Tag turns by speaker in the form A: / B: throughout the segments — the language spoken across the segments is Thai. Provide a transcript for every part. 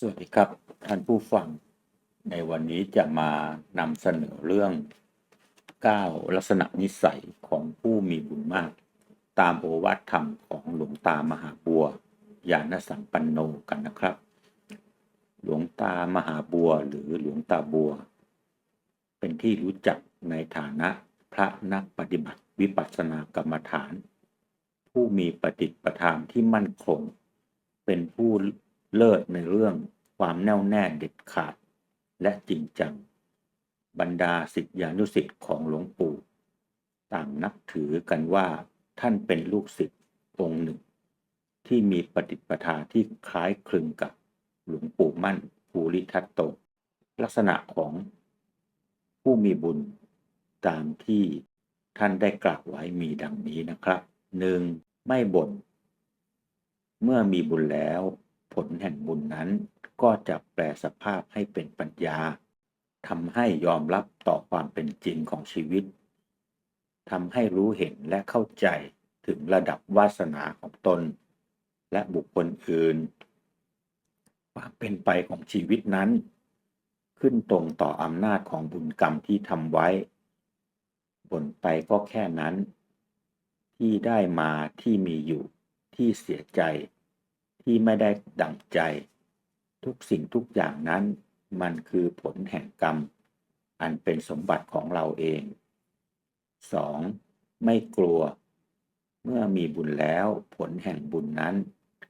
A: สวัสดีครับ ท่านผู้ฟัง ในวันนี้จะมานำเสนอเรื่อง 9 ลักษณะนิสัยของผู้มีบุญมาก ตามโอวาทธรรมของหลวงตามหาบัวยานสัมปันโนกันนะครับ หลวงตามหาบัวหรือหลวงตาบัว เป็นที่รู้จักในฐานะพระนักปฏิบัติวิปัสสนากรรมฐาน ผู้มีปฏิปทานที่มั่นคง เป็นผู้ เลิศในเรื่องความแน่วแน่เด็ดขาด และจริงจัง บรรดาศิษยานุศิษย์ของหลวงปู่ ต่างนับถือกันว่าท่านเป็นลูกศิษย์องค์หนึ่ง ที่มีปฏิปทาที่คล้ายคลึงกับหลวงปู่มั่นภูริทัตโต ลักษณะของผู้มีบุญตามที่ท่านได้กล่าวไว้มีดังนี้นะครับหนึ่งไม่บน่นเมื่อมีบุญแล้ว ผลแห่งบุญนั้นก็จะแปลสภาพให้เป็นปัญญาทำให้ยอมรับต่อความเป็นจริงของชีวิตทำให้รู้เห็นและเข้าใจถึงระดับวาสนาของตน และบุคคลอื่น ความเป็นไปของชีวิตนั้น ขึ้นตรงต่ออำนาจของบุญกรรมที่ทำไว้บนไปก็แค่นั้น ที่ได้มาที่มีอยู่ที่เสียใจ ที่ไม่ได้ดั่งใจ ทุกสิ่งทุกอย่างนั้นมันคือผลแห่งกรรม อันเป็นสมบัติของเราเอง 2. ไม่กลัว เมื่อมีบุญแล้วผลแห่งบุญนั้น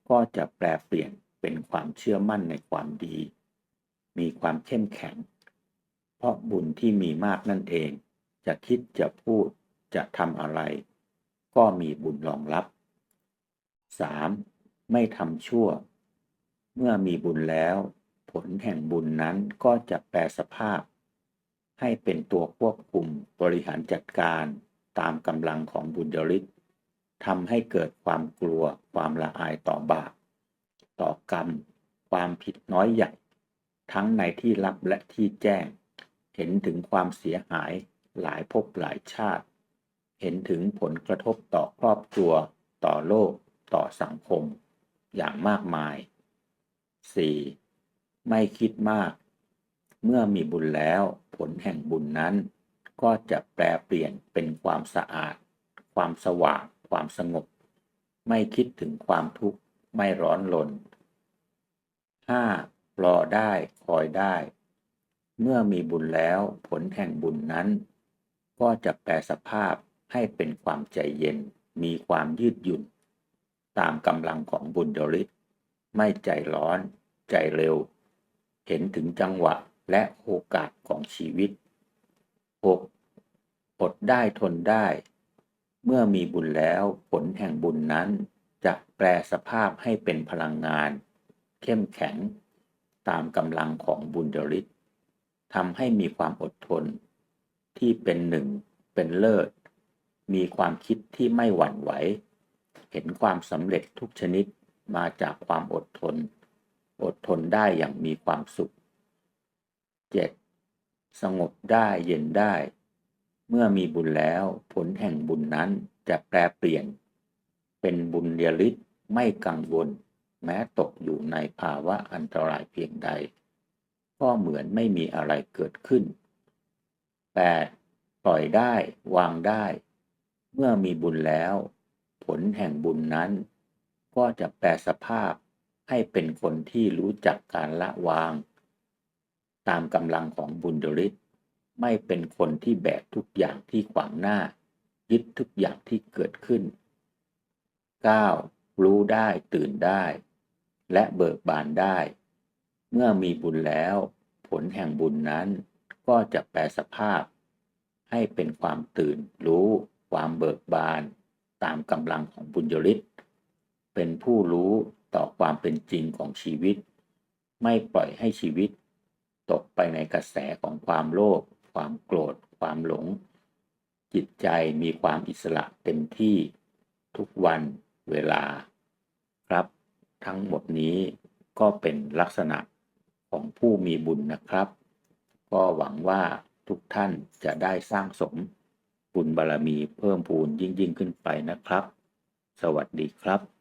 A: ก็จะแปลเปลี่ยนเป็นความเชื่อมั่นในความดี มีความเข้มแข็ง เพราะบุญที่มีมากนั่นเอง จะคิดจะพูดจะทำอะไร ก็มีบุญรองรับ 3. ไม่ทำชั่ว เมื่อมีบุญแล้ว ผลแห่งบุญนั้นก็จะแปลสภาพ ให้เป็นตัวควบคุมบริหารจัดการตามกำลังของบุญยริศทำให้เกิดความกลัวความละอายต่อบาปต่อกรรม ความผิดน้อยใหญ่ ทั้งในที่ลับและที่แจ้ง เห็นถึงความเสียหายหลายภพหลายชาติ เห็นถึงผลกระทบต่อครอบครัว ต่อโลก ต่อสังคม อย่างมากมาย 4. ไม่คิดมาก เมื่อมีบุญแล้วผลแห่งบุญนั้น ก็จะแปลเปลี่ยนเป็นความสะอาด ความสว่าง ความสงบ ไม่คิดถึงความทุกข์ ไม่ร้อนลน 5. รอได้คอยได้ เมื่อมีบุญแล้วผลแห่งบุญนั้น ก็จะแปลสภาพให้เป็นความใจเย็น มีความยืดหยุ่น ตามกำลังของบุญยริศไม่ใจร้อนใจเร็ว เห็นถึงจังหวะและโอกาสของชีวิต 6. อดได้ทนได้ เมื่อมีบุญแล้วผลแห่งบุญนั้น จะแปลสภาพให้เป็นพลังงาน เข้มแข็ง ตามกำลังของบุญยริศทำให้มีความอดทน ที่เป็นหนึ่งเป็นเลิศ มีความคิดที่ไม่หวั่นไหว เห็นความสำเร็จทุกชนิดมาจากความอดทน อดทนได้อย่างมีความสุข 7. สงบได้เย็นได้ เมื่อมีบุญแล้วผลแห่งบุญนั้นจะแปลเปลี่ยน เป็นบุญเดียริศไม่กังวล แม้ตกอยู่ในภาวะอันตรายเพียงใด ก็เหมือนไม่มีอะไรเกิดขึ้น 8. ปล่อยได้วางได้ เมื่อมีบุญแล้ว ผลแห่งบุญนั้น ก็จะแปลสภาพให้เป็นคนที่รู้จักการละวาง ตามกำลังของบุญดริศไม่เป็นคนที่แบกทุกอย่างที่ขวางหน้า ยึดทุกอย่างที่เกิดขึ้น 9. รู้ได้ตื่นได้ และเบิกบานได้ เมื่อมีบุญแล้ว ผลแห่งบุญนั้น ก็จะแปลสภาพ ให้เป็นความตื่นรู้ ความเบิกบาน ตามกำลังของบุญยริศเป็นผู้รู้ต่อความเป็นจริงของชีวิต ไม่ปล่อยให้ชีวิต ตกไปในกระแสของความโลภความโกรธ ความหลง จิตใจมีความอิสระเต็มที่ทุกวันเวลา ครับ ทั้งหมดนี้ก็เป็นลักษณะของผู้มีบุญนะครับ ก็หวังว่าทุกท่านจะได้สร้างสม บุญบารรมีเพิ่มพูนยิ่งยิ่งขึ้นไปนะครับ สวัสดีครับ